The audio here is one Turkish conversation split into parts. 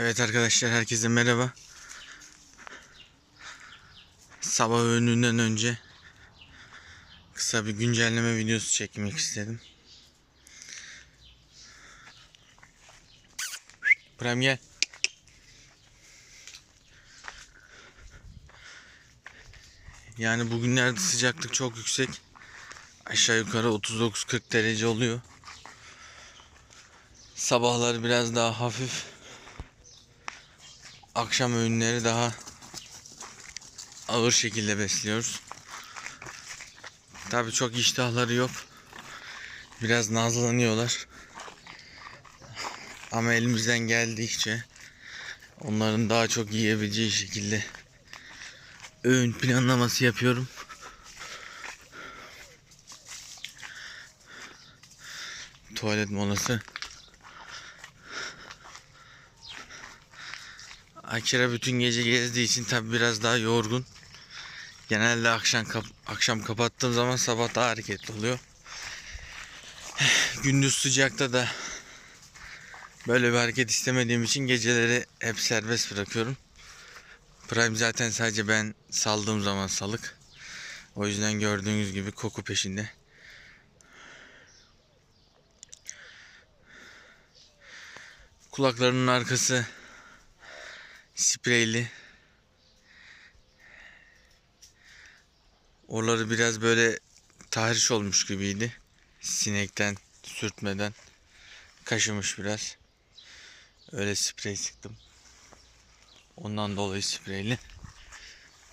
Evet arkadaşlar herkese merhaba. Sabah öğününden önce kısa bir güncelleme videosu çekmek istedim. Prem gel. Yani bugünlerde sıcaklık çok yüksek. Aşağı yukarı 39-40 derece oluyor. Sabahları biraz daha hafif. Akşam öğünleri daha ağır şekilde besliyoruz. Tabii çok iştahları yok. Biraz nazlanıyorlar. Ama elimizden geldikçe onların daha çok yiyebileceği şekilde öğün planlaması yapıyorum. Tuvalet molası. Akira bütün gece gezdiği için tabi biraz daha yorgun. Genelde akşam kap akşam kapattığım zaman sabah daha hareketli oluyor. Gündüz sıcakta da böyle bir hareket istemediğim için geceleri hep serbest bırakıyorum. Prime zaten sadece ben saldığım zaman salık. O yüzden gördüğünüz gibi koku peşinde. Kulaklarının arkası spreyli. Oraları biraz böyle tahriş olmuş gibiydi. Sinekten, sürtmeden kaşımış biraz. Öyle sprey sıktım. Ondan dolayı spreyli.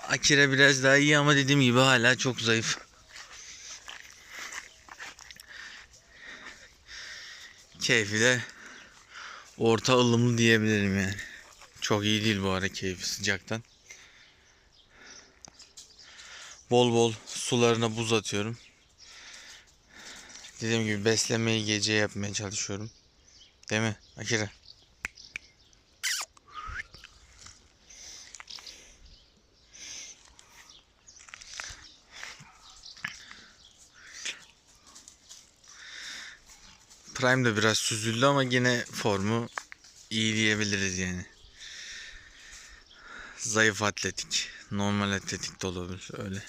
Akira biraz daha iyi ama dediğim gibi hala çok zayıf. Keyfi de orta ılımlı diyebilirim yani. Çok iyi değil bu ara keyfi sıcaktan. Bol bol sularına buz atıyorum. Dediğim gibi beslemeyi gece yapmaya çalışıyorum. Değil mi Akira? Prime de biraz süzüldü ama yine formu iyi diyebiliriz yani. Zayıf atletik, normal atletik de olabilir öyle.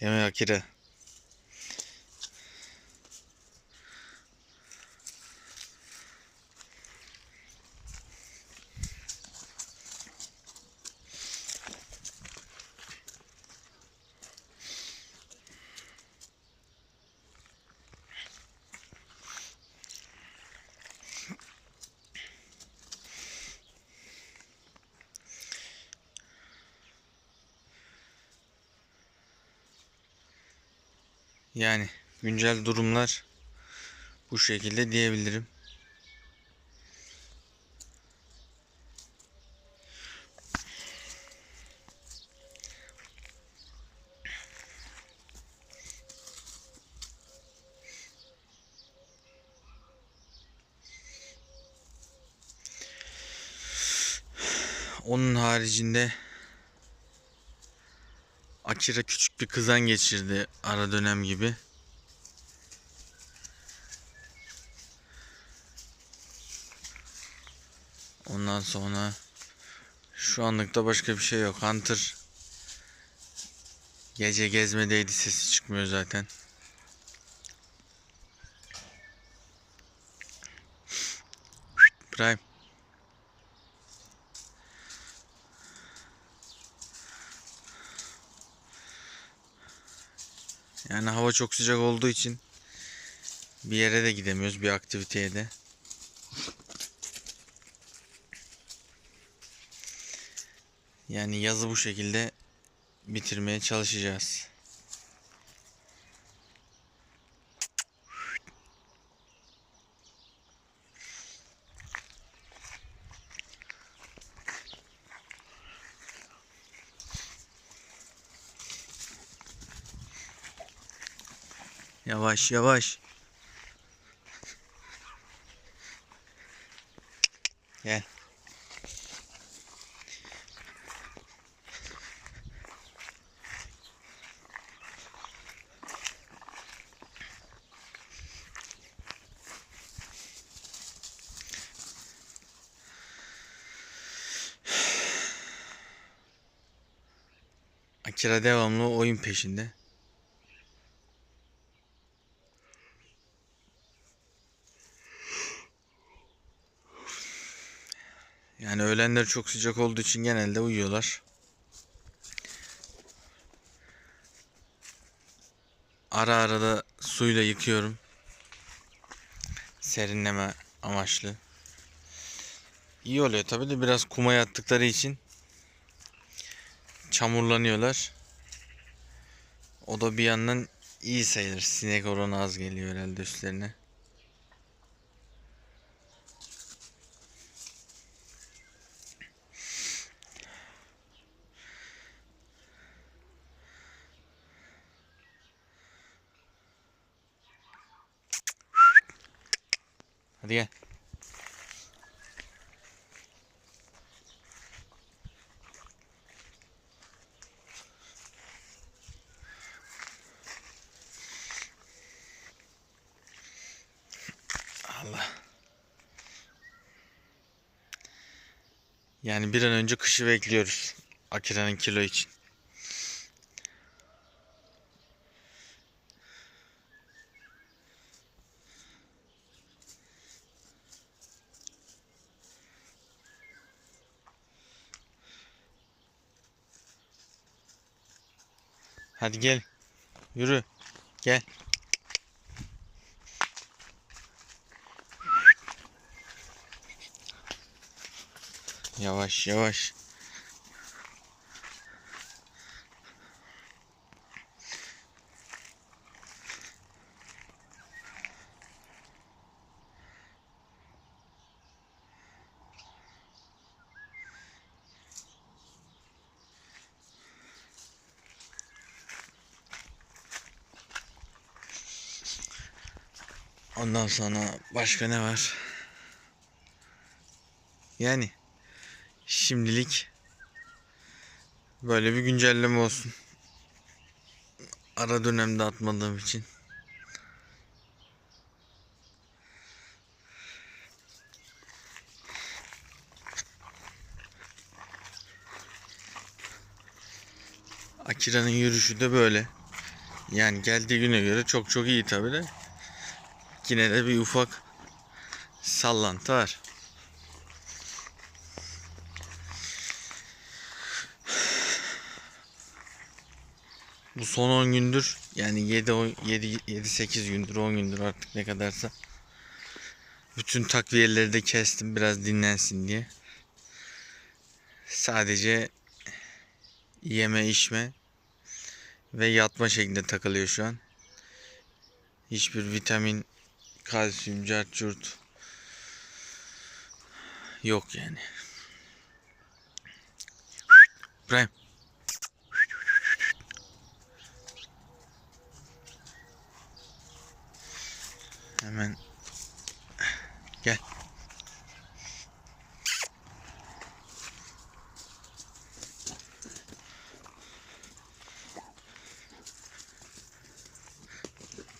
Yeme Akira. Yani güncel durumlar bu şekilde diyebilirim. Onun haricinde Akira küçük bir kızan geçirdi ara dönem gibi. Ondan sonra şu anlıkta başka bir şey yok. Hunter gece gezmedeydi sesi çıkmıyor zaten. Prime. Yani hava çok sıcak olduğu için bir yere de gidemiyoruz bir aktiviteye de. Yani yazı bu şekilde bitirmeye çalışacağız. Yavaş yavaş. Gel. Akira devamlı oyun peşinde. Öğlenler çok sıcak olduğu için genelde uyuyorlar. Ara ara da suyla yıkıyorum. Serinleme amaçlı. İyi oluyor tabi de biraz kuma yattıkları için çamurlanıyorlar. O da bir yandan iyi sayılır. Sinek oranı az geliyor herhalde üstlerine. Hadi gel. Allah. Yani bir an önce kışı bekliyoruz. Akira'nın kilo için. Hadi gel. Yürü. Gel. Yavaş yavaş. Ondan sonra başka ne var? Yani şimdilik böyle bir güncelleme olsun. Ara dönemde atmadığım için. Akira'nın yürüyüşü de böyle. Yani geldiği güne göre çok çok iyi tabi de. Yine de bir ufak sallantı var. Bu son 10 gündür yani 7 7 7 8 gündür 10 gündür artık ne kadarsa bütün takviyeleri de kestim biraz dinlensin diye. Sadece yeme içme ve yatma şeklinde takılıyor şu an. Hiçbir vitamin, kalsiyum, cart curt yok yani. İbrahim. Hemen gel.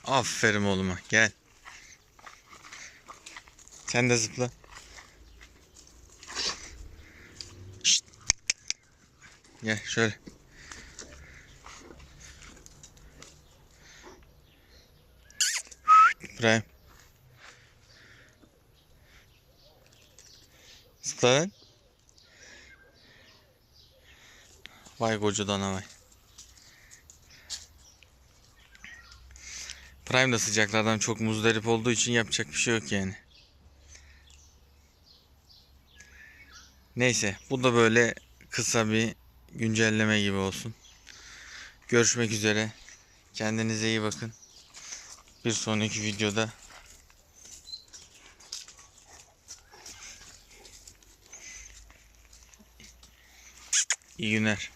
Aferin oğluma gel. Sen de zıpla. Şşt. Gel şöyle. İbrahim. Zıpla lan. Vay kocadan vay. Prime de sıcaklardan çok muzdarip olduğu için yapacak bir şey yok yani. Neyse bu da böyle kısa bir güncelleme gibi olsun. Görüşmek üzere. Kendinize iyi bakın. Bir sonraki videoda İyi günler.